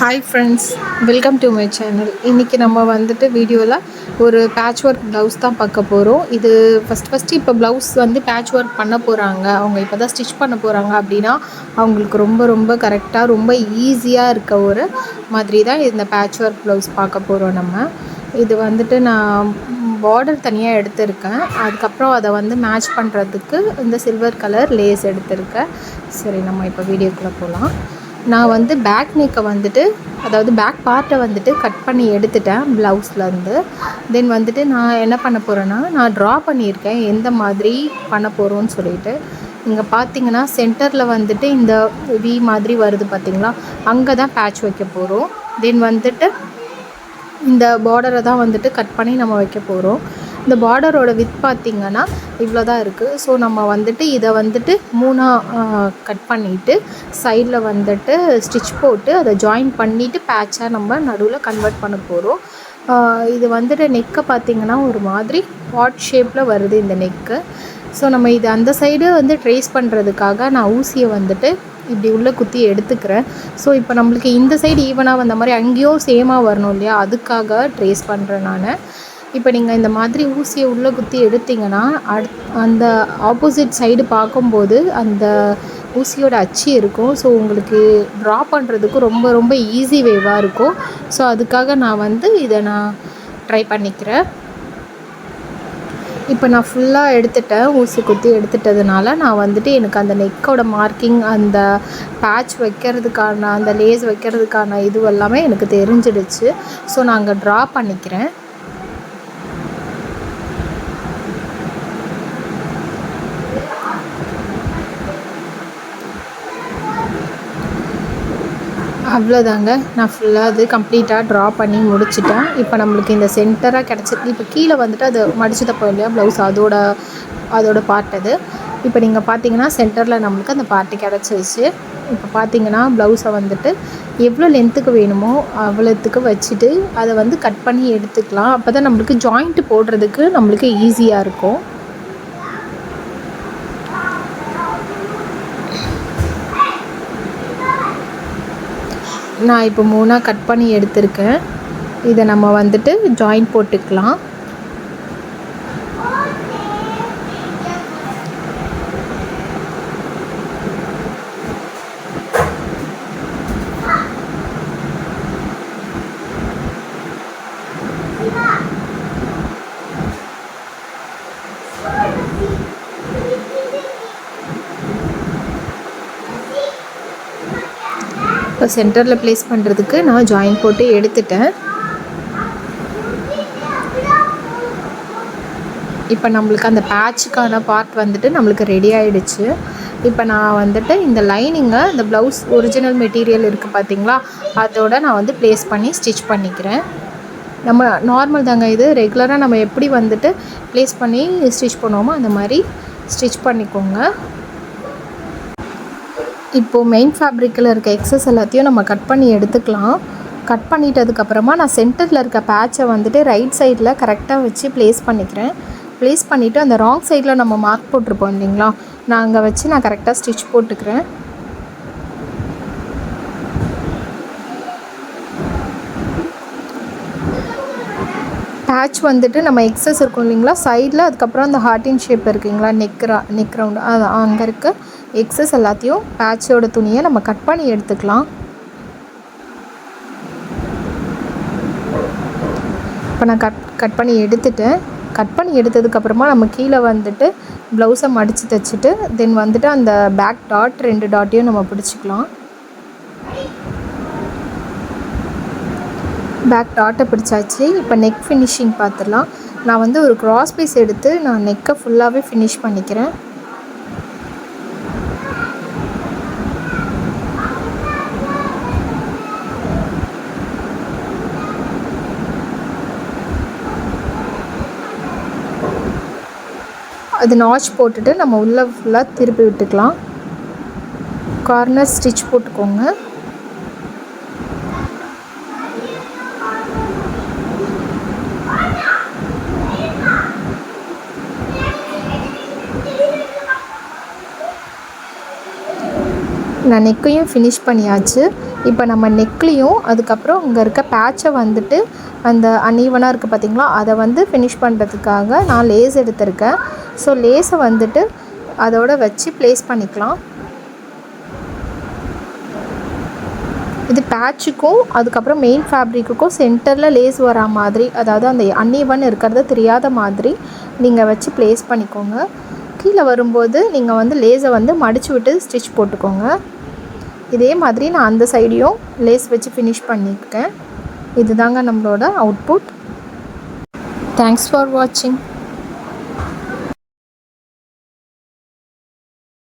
Hi friends welcome to my channel இன்றைக்கி நம்ம வந்துட்டு வீடியோவில் ஒரு பேட்ச் ஒர்க் ப்ளவுஸ் தான் பார்க்க போகிறோம் இது ஃபஸ்ட் ஃபஸ்ட்டு இப்போ ப்ளவுஸ் வந்து பேட்ச் ஒர்க் பண்ண போகிறாங்க அவங்க இப்போ தான் ஸ்டிச் பண்ண போகிறாங்க அப்படின்னா அவங்களுக்கு ரொம்ப ரொம்ப கரெக்டாக ரொம்ப ஈஸியாக இருக்க ஒரு மாதிரி தான் இந்த பேட்ச் ஒர்க் ப்ளவுஸ் பார்க்க போகிறோம் நம்ம. இது வந்துட்டு நான் பார்டர் தனியாக எடுத்திருக்கேன். அதுக்கப்புறம் அதை வந்து மேட்ச் பண்ணுறதுக்கு இந்த சில்வர் கலர் லேஸ் எடுத்திருக்கேன். சரி நம்ம இப்போ வீடியோக்குள்ளே போகலாம் நான் வந்து பேக் நெக்கை வந்துட்டு அதாவது பேக் பார்ட்டை வந்துட்டு கட் பண்ணி எடுத்துட்டேன் ப்ளவுஸ்லேருந்து தென் வந்துட்டு நான் என்ன பண்ண போகிறேன்னா நான் ட்ரா பண்ணியிருக்கேன் எந்த மாதிரி பண்ண போகிறோன்னு சொல்லிட்டு. இங்கே பார்த்தீங்கன்னா சென்டரில் வந்துட்டு இந்த வி மாதிரி வருது பார்த்தீங்களா அங்கே தான் பேட்ச் வைக்க போகிறோம் தென் வந்துட்டு இந்த பார்டரை தான் வந்துட்டு கட் பண்ணி நம்ம வைக்க போகிறோம் இந்த பார்டரோட வித் பார்த்திங்கன்னா இவ்வளோ தான் இருக்குது ஸோ நம்ம வந்துட்டு இதை வந்துட்டு மூணாக கட் பண்ணிவிட்டு சைடில் வந்துட்டு ஸ்டிச் போட்டு அதை ஜாயின் பண்ணிவிட்டு பேட்சாக நம்ம நடுவில் கன்வெர்ட் பண்ண போகிறோம் இது வந்துட்டு நெக்கை பார்த்திங்கன்னா ஒரு மாதிரி ஹாட் ஷேப்பில் வருது இந்த நெக்கு ஸோ நம்ம இது அந்த சைடு வந்து ட்ரேஸ் பண்ணுறதுக்காக நான் ஊசியை வந்துட்டு இப்படி உள்ளே குத்தி எடுத்துக்கிறேன். ஸோ இப்போ நம்மளுக்கு இந்த சைடு ஈவனாக வந்த மாதிரி அங்கேயும் சேமாக வரணும் இல்லையா? அதுக்காக ட்ரேஸ் பண்ணுறேன் நான். இப்போ நீங்கள் இந்த மாதிரி ஊசியை உள்ளே குத்தி எடுத்தீங்கன்னா அட் அந்த ஆப்போசிட் சைடு பார்க்கும்போது அந்த ஊசியோட அச்சு இருக்கும். ஸோ உங்களுக்கு ட்ரா பண்ணுறதுக்கு ரொம்ப ரொம்ப ஈஸி வேவாக இருக்கும். ஸோ அதுக்காக நான் வந்து இதை நான் ட்ரை பண்ணிக்கிறேன். இப்போ நான் ஃபுல்லாக எடுத்துட்டேன். ஊசி குத்தி எடுத்துட்டதுனால நான் வந்துட்டு எனக்கு அந்த நெக்கோட மார்க்கிங் அந்த பேட்ச் வைக்கிறதுக்கான அந்த லேஸ் வைக்கிறதுக்கான இது எல்லாமே எனக்கு தெரிஞ்சிடுச்சு. ஸோ நான் அங்கே ட்ரா பண்ணிக்கிறேன். அவ்வளோதாங்க. நான் ஃபுல்லாக அது கம்ப்ளீட்டாக ட்ரா பண்ணி முடிச்சிட்டேன். இப்போ நம்மளுக்கு இந்த சென்டராக கிடச்சிருக்கு. இப்போ கீழே வந்துட்டு அது மடிச்சு தப்போம் இல்லையா ப்ளவுஸ் அதோட அதோட பார்ட் அது. இப்போ நீங்கள் பார்த்தீங்கன்னா சென்டரில் நம்மளுக்கு அந்த பார்ட்டு கிடச்சிருச்சு. இப்போ பார்த்தீங்கன்னா ப்ளவுஸை வந்துட்டு எவ்வளோ லென்த்துக்கு வேணுமோ அவ்வளோத்துக்கு வச்சுட்டு அதை வந்து கட் பண்ணி எடுத்துக்கலாம். அப்போ தான் நம்மளுக்கு ஜாயிண்ட்டு போடுறதுக்கு நம்மளுக்கு ஈஸியாக இருக்கும். நான் இப்போ மூணாக கட் பண்ணி எடுத்திருக்கேன். இதை நம்ம வந்துட்டு ஜாயின் போட்டுக்கலாம். இப்போ சென்டரில் ப்ளேஸ் பண்ணுறதுக்கு நான் ஜாயின் போட்டு எடுத்துட்டேன். இப்போ நம்மளுக்கு அந்த பேட்சுக்கான பார்ட் வந்துட்டு நம்மளுக்கு ரெடி ஆகிடுச்சு இப்போ நான் வந்துட்டு இந்த லைனிங்கை இந்த ப்ளவுஸ் ஒரிஜினல் மெட்டீரியல் இருக்குது பார்த்தீங்களா? அதோட நான் வந்து ப்ளேஸ் பண்ணி ஸ்டிச் பண்ணிக்கிறேன். நம்ம நார்மல் தாங்க இது. ரெகுலராக நம்ம எப்படி வந்துட்டு ப்ளேஸ் பண்ணி ஸ்டிச் பண்ணுவோமோ அந்த மாதிரி ஸ்டிச் பண்ணிக்கோங்க. இப்போது மெயின் ஃபேப்ரிக்கில் இருக்க எக்ஸஸ் எல்லாத்தையும் நம்ம கட் பண்ணி எடுத்துக்கலாம். கட் பண்ணிட்டதுக்கப்புறமா நான் சென்டரில் இருக்க பேட்சை வந்துட்டு ரைட் சைடில் கரெக்டாக வச்சு ப்ளேஸ் பண்ணிக்கிறேன். ப்ளேஸ் பண்ணிவிட்டு அந்த ராங் சைடில் நம்ம மார்க் போட்டிருப்போம் இல்லைங்களா? நான் அங்கே வச்சு நான் கரெக்டாக ஸ்டிச் போட்டுக்கிறேன். பேட்ச் வந்துட்டு நம்ம எக்ஸஸ் இருக்கும் இல்லைங்களா? சைடில் அதுக்கப்புறம் அந்த ஹார்டின் ஷேப் இருக்குங்களா நெக்ரா நெக் ரவுண்டு அது அங்கே இருக்குது எக்ஸஸ் எல்லாத்தையும் பேட்சோட துணியை நம்ம கட் பண்ணி எடுத்துக்கலாம். இப்போ நான் கட் கட் பண்ணி எடுத்துட்டேன். கட் பண்ணி எடுத்ததுக்கப்புறமா நம்ம கீழே வந்துட்டு ப்ளவுஸை மடித்து தைச்சிட்டு தென் வந்துட்டு அந்த பேக் டாட் ரெண்டு டாட்டையும் நம்ம பிடிச்சிக்கலாம். பேக் டாட்டை பிடிச்சாச்சு. இப்போ நெக் ஃபினிஷிங் பார்த்துடலாம். நான் வந்து ஒரு க்ராஸ் பீஸ் எடுத்து நான் நெக்கை ஃபுல்லாகவே ஃபினிஷ் பண்ணிக்கிறேன். அது நாச் போட்டுட்டு நம்ம உள்ளே ஃபுல்லாக திருப்பி விட்டுக்கலாம். கார்னர் ஸ்டிச் போட்டுக்கோங்க. நான் நெக்கையும் ஃபினிஷ் பண்ணியாச்சு. இப்போ நம்ம நெக்லேயும் அதுக்கப்புறம் இங்கே இருக்க பேட்சை வந்துட்டு அந்த அன்ஈவனாக இருக்குது பார்த்தீங்களா அதை வந்து ஃபினிஷ் பண்ணுறதுக்காக நான் லேஸ் எடுத்திருக்கேன். ஸோ லேஸை வந்துட்டு அதோட வச்சு ப்ளேஸ் பண்ணிக்கலாம். இது பேட்சுக்கும் அதுக்கப்புறம் மெயின் ஃபேப்ரிக்குக்கும் சென்டரில் லேஸ் வரா மாதிரி அதாவது அந்த அன்னீவன் இருக்கிறத தெரியாத மாதிரி நீங்கள் வச்சு ப்ளேஸ் பண்ணிக்கோங்க. கீழே வரும்போது நீங்கள் வந்து லேஸை வந்து மடித்து விட்டு ஸ்டிச் போட்டுக்கோங்க. இதே மாதிரி நான் அந்த சைடையும் லேஸ் வச்சு ஃபினிஷ் பண்ணியிருக்கேன். இதுதாங்க நம்மளோட அவுட்புட் தேங்க்ஸ் ஃபார் வாட்சிங்